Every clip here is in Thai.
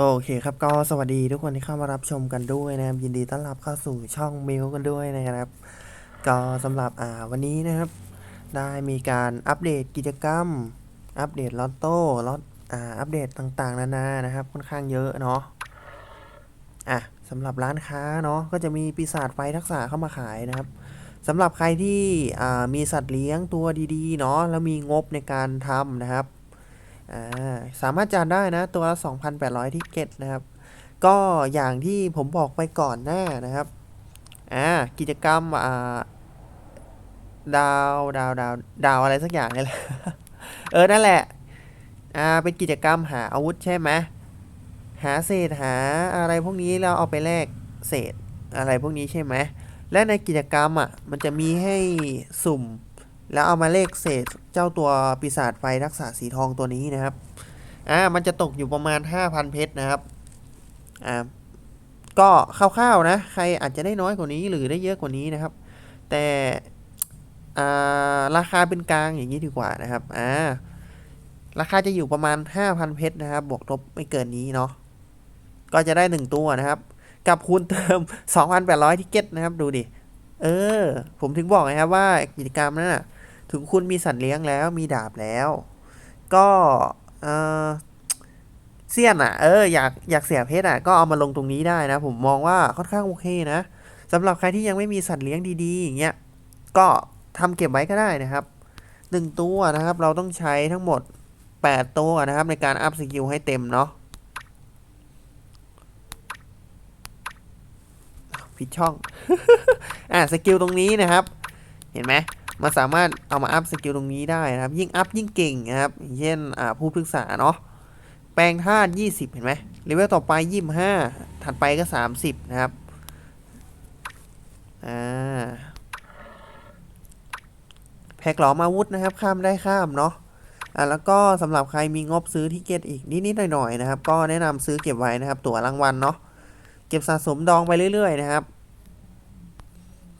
โอเคครับก็สวัสดีทุกคนที่เข้ามารับชมกันด้วยนะครับยินดีต้อนรับเข้าสู่ช่องมิวกันด้วยนะครับ ก็สำหรับอ่าวันนี้นะครับ ได้มีการอัปเดตกิจกรรม อัปเดตลอตโต้ลอตอ่าอัปเดตต่างๆ นานานะครับ ค่อนข้างเยอะเนาะอะสำหรับร้านค้าเนาะก็จะมีปีศาจไฟทักษะเข้ามาขายนะครับสำหรับใครที่อ่ามีสัตว์เลี้ยงตัวดีๆเนาะแล้วมีงบในการทำนะครับ อ่าสามารถจานได้นะ ตัวละ 2,800ทิกเก็ตนะครับ ก็อย่างที่ผมบอกไปก่อนหน้านะครับอ่ากิจกรรมอ่าดาวดาวดาวดาวอะไรสักอย่างนี่แหละเออนั่นแหละอ่าเป็นกิจกรรมหาอาวุธใช่ไหมหาเศษหาอะไรพวกนี้แล้วเอาไปแลกเศษอะไรพวกนี้ใช่ไหมและในกิจกรรมอะมันจะมีให้สุ่ม แล้วเอามาเลขเศษเจ้าตัวปีศาจไฟทักษะสีทองตัวนี้นะครับ อ่า มันจะตกอยู่ประมาณ 5,000 เพชรนะครับ อ่า ก็คร่าวๆนะ ใครอาจจะได้น้อยกว่านี้หรือได้เยอะกว่านี้นะครับ แต่ อ่า ราคาเป็นกลางอย่างนี้ดีกว่านะครับ อ่า ราคาจะอยู่ประมาณ 5,000 เพชรนะครับ บวกลบไม่เกินนี้เนาะ ก็จะได้ 1 ตัวนะครับ กับคูณเติม 2,800ทิกเก็ตนะครับ ดูดิ เออ ผมถึงบอกนะครับว่ากิจกรรมนั้นน่ะ ถึงคุณมีสัตว์เลี้ยงแล้วมีดาบแล้ว ก็เออเสี้ยนอะ เอออยากอยากเสียเพชรอะก็เอามาลงตรงนี้ได้นะ ผมมองว่าค่อนข้างโอเคนะสำหรับใครที่ยังไม่มีสัตว์เลี้ยงดีๆอย่างเงี้ยก็ทำเก็บไว้ก็ได้นะครับหนึ่งตัวนะครับ เราต้องใช้ทั้งหมด 8 ตัวนะครับ ในการอัพสกิลให้เต็มเนาะผิดช่อง อะสกิลตรงนี้นะครับ เห็นไหม มันสามารถเอามาอัพสกิลตรงนี้ได้นะครับ ยิ่งอัพยิ่งเก่งนะครับอย่างเช่นผู้ปรึกษาเนาะแปลงธาตุ20 เห็นไหมเลเวลต่อไป 25 ถัดไปก็ 30 นะครับอ่าแพ็กหลอมอาวุธนะครับ ข้ามได้ข้ามเนาะอ่าแล้วก็สำหรับใครมีงบซื้อที่เก็ตอีกนิดๆหน่อยๆนะครับ ก็แนะนำซื้อเก็บไว้นะครับ ตั๋วรางวัลเนาะเก็บสะสมดองไปเรื่อย ๆ นะครับ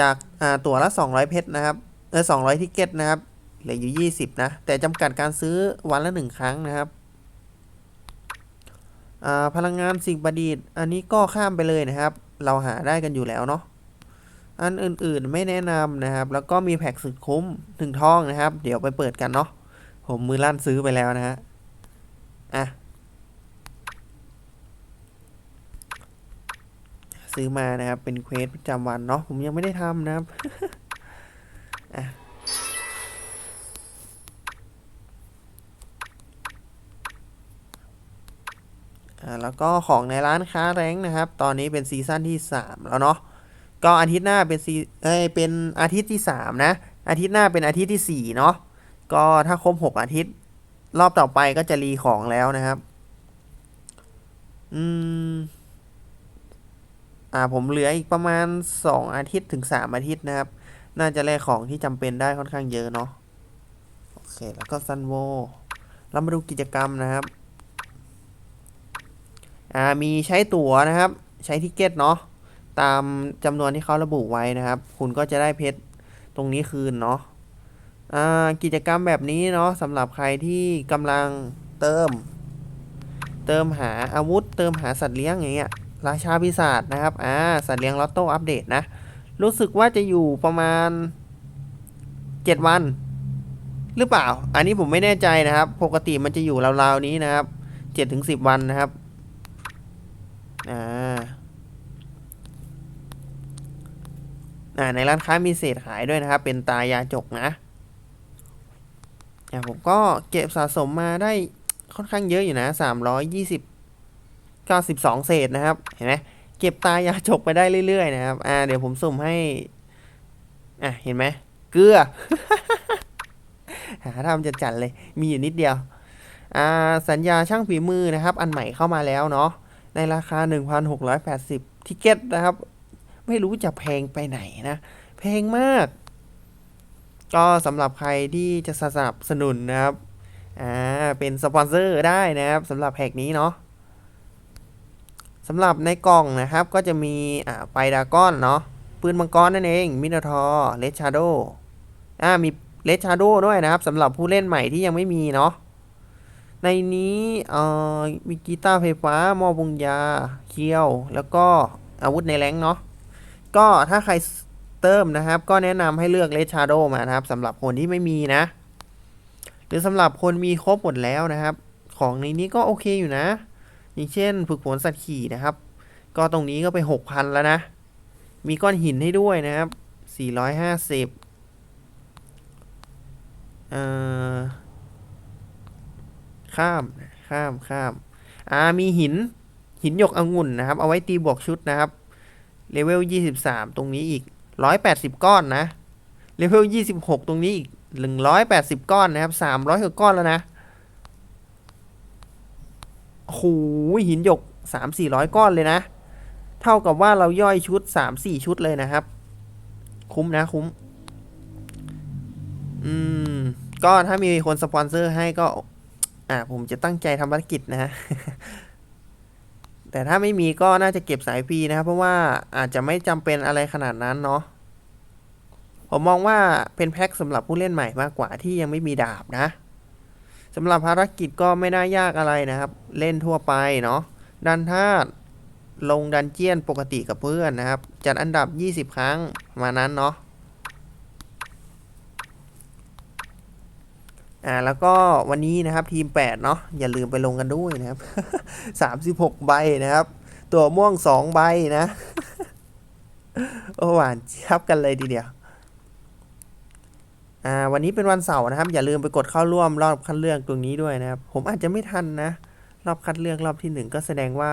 จากอ่าตั๋วละ 200 เพชรนะครับ ออสองร้อยทิเก็ตนะครับ เหลืออยู่ยี่สิบนะ แต่จำกัดการซื้อวันละหนึ่งครั้งนะครับพลังงานสิ่งประดิษฐ์ อันนี้ก็ข้ามไปเลยนะครับ เราหาได้กันอยู่แล้วเนาะอันอื่นๆไม่แนะนำนะครับ แล้วก็มีแพ็กสุดคุ้มถึงทองนะครับ เดี๋ยวไปเปิดกันเนาะผมมือลั่นซื้อไปแล้วนะฮะอะซื้อมานะครับเป็นเควสประจำวันเนาะผมยังไม่ได้ทำนะครับ อ่าแล้วก็ของในร้านค้าแรงนะครับ ตอนนี้เป็นซีซั่นที่ 3 แล้วเนาะ ก็อาทิตย์หน้าเป็นซีเอ้ย เป็นอาทิตย์ที่ 3 นะ อาทิตย์หน้าเป็นอาทิตย์ที่ 4 เนาะ ก็ถ้าครบ 6 อาทิตย์ รอบต่อไปก็จะรีของแล้วนะครับ อืม อ่า ผมเหลืออีกประมาณ 2 อาทิตย์ถึง 3 อาทิตย์นะครับ น่าจะแลกของที่จำเป็นได้ค่อนข้างเยอะเนาะโอเคแล้วก็ซันโวเรามาดูกิจกรรมนะครับอ่ามีใช้ตั๋วนะครับ ใช้ทิเก็ตเนาะตามจำนวนที่เขาระบุไว้นะครับ คุณก็จะได้เพชรตรงนี้คืนเนาะอ่ากิจกรรมแบบนี้เนาะสำหรับใครที่กำลังเติม เติมหาอาวุธ เติมหาสัตว์เลี้ยงอย่างเงี้ยราชาปีศาจนะครับอ่าสัตว์เลี้ยงลอตโต้อัปเดตนะ รู้สึกว่าจะอยู่ประมาณ7วัน หรือเปล่า อันนี้ผมไม่แน่ใจนะครับ ปกติมันจะอยู่ราวๆนี้นะครับ7ถึง10วันนะครับอ่าอ่าในร้านค้ามีเศษขายด้วยนะครับ เป็นตายาจกนะอ่าผมก็เก็บสะสมมาได้ค่อนข้างเยอะอยู่นะสามร้อยยี่สิบเก้าสิบสองเศษนะครับ เห็นไหม เก็บตายาจกไปได้เรื่อยๆนะครับ อ่า เดี๋ยวผมสุ่มให้ อะ เห็นไหม เกลือ หาทำจะจัดเลย มีอยู่นิดเดียว อ่า สัญญาช่างฝีมือนะครับ อันใหม่เข้ามาแล้วเนาะ ในราคา 1,680 ทิเก็ตนะครับ ไม่รู้จะแพงไปไหนนะ แพงมาก ก็สำหรับใครที่จะสนับสนุนนะครับ อ่า เป็นสปอนเซอร์ได้นะครับสำหรับแพ็กนี้เนาะ สำหรับในกล่องนะครับก็จะมีอ่าไฟดากอนเนาะปืนมังกรนั่นเองมินาทอร์เลชาโดอ่ามีเลชาโดด้วยนะครับสำหรับผู้เล่นใหม่ที่ยังไม่มีเนาะในนี้เอ่อมีกีตาร์ไฟฟ้าหม้อบุงยาเคียว แล้วก็อาวุธในแรงเนาะก็ถ้าใครเติมนะครับ ก็แนะนำให้เลือกเลชาโดมานะครับสำหรับคนที่ไม่มีนะ หรือสำหรับคนมีครบหมดแล้วนะครับ ของในนี้ก็โอเคอยู่นะ อย่างเช่น ฝึกฝนสัตว์ขี่นะครับ ก็ตรงนี้ก็ไป 6,000 แล้วนะ มีก้อนหินให้ด้วยนะครับ 450เอ่อข้ามข้ามข้ามอ่ามีหินหินหยกองุ่นนะครับ เอาไว้ตีบวกชุดนะครับเลเวล 23 ตรงนี้อีก 180 ก้อนนะเลเวล 26 ตรงนี้อีก 180 ก้อนนะครับ 300กว่าก้อนแล้วนะ โอ้โหหินหยก 3-400 ก้อนเลยนะ เท่ากับว่าเราย่อยชุด 3-4 ชุดเลยนะครับ คุ้มนะคุ้ม อืม ก็ถ้ามีคนสปอนเซอร์ให้ก็ อ่า ผมจะตั้งใจทำภารกิจนะฮะแต่ถ้าไม่มีก็น่าจะเก็บสายฟรีนะครับ เพราะว่าอาจจะไม่จำเป็นอะไรขนาดนั้นเนาะผมมองว่าเป็นแพ็คสำหรับผู้เล่นใหม่มากกว่าที่ยังไม่มีดาบนะ สำหรับภารกิจก็ไม่น่ายากอะไรนะครับ เล่นทั่วไปเนาะดันธาตุลงดันเจียนปกติกับเพื่อนนะครับ จัดอันดับ 20 ครั้งมานั้นเนาะอ่าแล้วก็วันนี้นะครับทีม 8 เนาะอย่าลืมไปลงกันด้วยนะครับ 36 ใบนะครับ ตัวม่วง 2 ใบนะ โอ้หวานเจี๊ยบกันเลยทีเดียว อ่าวันนี้เป็นวันเสาร์นะครับ อย่าลืมไปกดเข้าร่วมรอบคัดเลือกตรงนี้ด้วยนะครับ ผมอาจจะไม่ทันนะ รอบคัดเลือกรอบที่หนึ่งก็แสดงว่า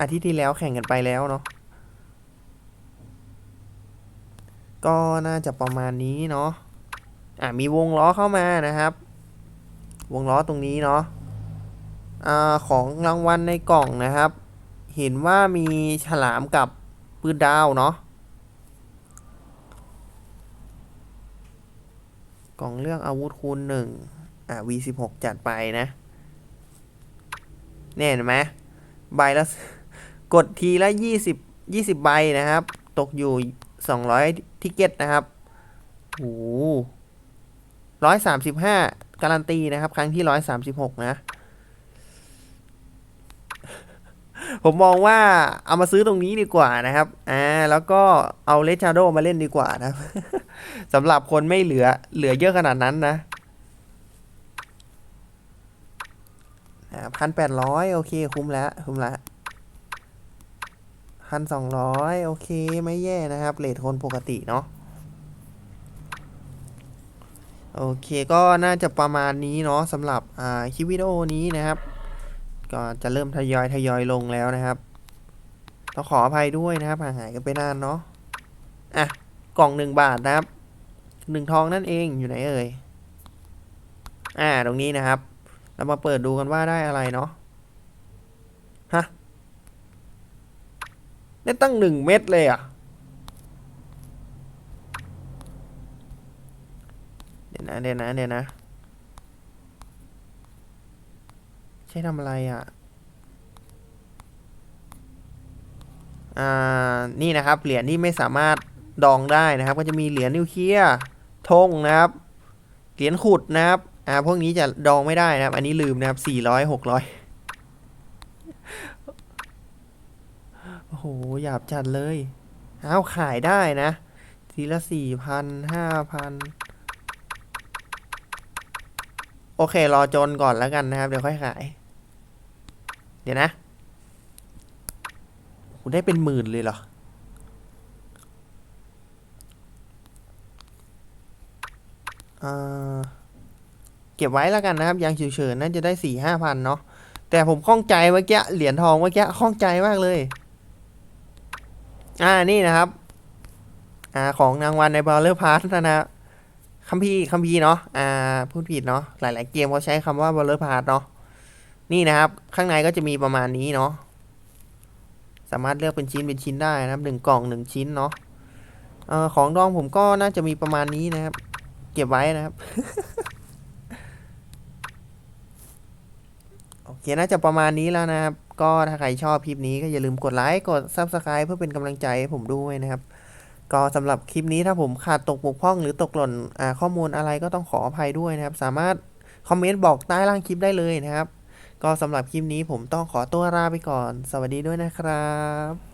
อาทิตย์ที่แล้วแข่งกันไปแล้วเนาะก็น่าจะประมาณนี้เนาะอ่ามีวงล้อเข้ามานะครับ วงล้อตรงนี้เนาะอ่าของรางวัลในกล่องนะครับ เห็นว่ามีฉลามกับปืนดาวเนาะ กล่องเลือกอาวุธคูณหนึ่งอะ V16 จัดไปนะเนี่ยเห็นไหมใบละกดทีละ 20 20 ใบนะครับ ตกอยู่ 200 ทิเก็ตนะครับโอ้ร้อยสามสิบห้าการันตีนะครับ ครั้งที่ร้อยสามสิบหกนะ ผมมองว่าเอามาซื้อตรงนี้ดีกว่านะครับ อ่า แล้วก็เอาเลชาโดมาเล่นดีกว่านะครับสำหรับคนไม่เหลือเหลือเยอะขนาดนั้นนะพันแปดร้อยโอเค คุ้มแล้ว คุ้มแล้วพันสองร้อยโอเค ไม่แย่นะครับเลทคนปกติเนาะโอเคก็น่าจะประมาณนี้เนาะสำหรับอ่าคลิปวิดีโอนี้นะครับ ก็จะเริ่มทยอยทยอยลงแล้วนะครับต้องขออภัยด้วยนะครับหางหายกันไปนานเนาะอะกล่องหนึ่งบาทนะครับหนึ่งทองนั่นเองอยู่ไหนเอ่ยอ่าตรงนี้นะครับ เรามาเปิดดูกันว่าได้อะไรเนาะฮะได้ตั้งหนึ่งเม็ดเลยอะเดี๋ยวนะเดี๋ยวนะเดี๋ยวนะ ใช้ทำอะไรอะ อ่า นี่นะครับ เหรียญที่ไม่สามารถดองได้นะครับ ก็จะมีเหรียญนิวเคลียร์ธงนะครับ เหรียญขุดนะครับ อ่า พวกนี้จะดองไม่ได้นะครับ อันนี้ลืมนะครับสี่ร้อยหกร้อยโอ้โห หยาบจัดเลยอ้าวขายได้นะ ทีละสี่พันห้าพันโอเค รอจนก่อนแล้วกันนะครับ เดี๋ยวค่อยขาย เดี๋ยวนะโหได้เป็นหมื่นเลยเหรออ่าเก็บไว้แล้วกันนะครับ ยางเฉยๆน่าจะได้สี่ห้าพันเนาะ แต่ผมข้องใจเมื่อกี้เหรียญทองเมื่อกี้ข้องใจมากเลย อ่า นี่นะครับ อ่า ของรางวัลในบอลเลอร์พาร์ทนะคัมพีคัมพีเนาะ อ่า พูดผิดเนาะ หลายๆเกมเขาใช้คำว่าบอลเลอร์พาร์ทเนาะ นี่นะครับ ข้างในก็จะมีประมาณนี้เนาะสามารถเลือกเป็นชิ้นเป็นชิ้นได้นะครับหนึ่งกล่องหนึ่งชิ้นเนาะออของดองผมก็น่าจะมีประมาณนี้นะครับ เก็บไว้นะครับ โอเคน่าจะประมาณนี้แล้วนะครับ ก็ถ้าใครชอบคลิปนี้ก็อย่าลืมกดไลค์กด Subscribe เพื่อเป็นกำลังใจให้ผมด้วยนะครับ ก็สำหรับคลิปนี้ถ้าผมขาดตกบกพร่อง หรือตกหล่นข้อมูลอะไรก็ต้องขออภัยด้วยนะครับ สามารถคอมเมนต์บอกใต้ล่างคลิปได้เลยนะครับ ก็สำหรับคลิปนี้ผมต้องขอตัวลาไปก่อน สวัสดีด้วยนะครับ